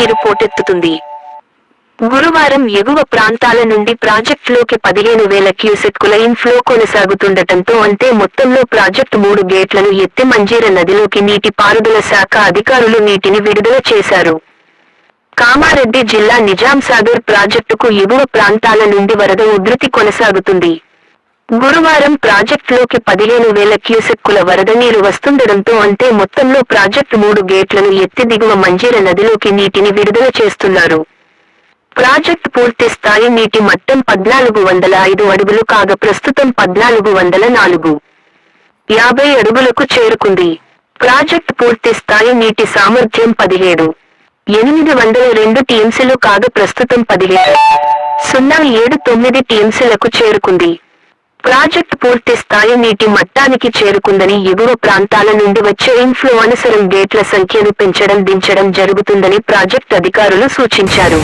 నీరు పోటెత్తుతుంది. గురువారం ఎగువ ప్రాంతాల నుండి ప్రాజెక్టులోకి పదిహేను వేల క్యూసెక్కుల ఇన్ఫ్లో కొనసాగుతుండటంతో అంతే మొత్తంలో ప్రాజెక్టు మూడు గేట్లను ఎత్తి మంజీర నదిలోకి నీటి పారుదల శాఖ అధికారులు నీటిని విడుదల చేశారు. కామారెడ్డి జిల్లా నిజాం సాగర్ ప్రాజెక్టుకు ఎగువ ప్రాంతాల నుండి వరద ఉధృతి కొనసాగుతుంది. గురువారం ప్రాజెక్టులోకి పదిహేను వేల క్యూసెక్కుల వరద నీరు వస్తుండడంతో అంటే మొత్తంలో ప్రాజెక్టు మూడు గేట్లను ఎత్తి దిగువ మంజీర నదిలోకి నీటిని విడుదల చేస్తున్నారు. ప్రాజెక్ట్ పూర్తి స్థాయి నీటి మట్టం పద్నాలుగు వందల ఐదు అడుగులు కాగా ప్రస్తుతం పద్నాలుగు వందల నాలుగు. యాభై అడుగులకు చేరుకుంది. ప్రాజెక్ట్ పూర్తి స్థాయి నీటి సామర్థ్యం పదిహేడు. ఎనిమిది వందల రెండు టీఎంసీలు కాగా ప్రస్తుతం పదిహేడు. సున్నా ఏడు తొమ్మిది టీఎంసీలకు చేరుకుంది. ప్రాజెక్ట్ పూర్తి స్థాయి నీటి మట్టానికి చేరుకుందని ఎగువ ప్రాంతాల నుండి వచ్చే ఇన్ఫ్లో గేట్ల సంఖ్యను పెంచడం దించడం జరుగుతుందని ప్రాజెక్ట్ అధికారులు సూచించారు.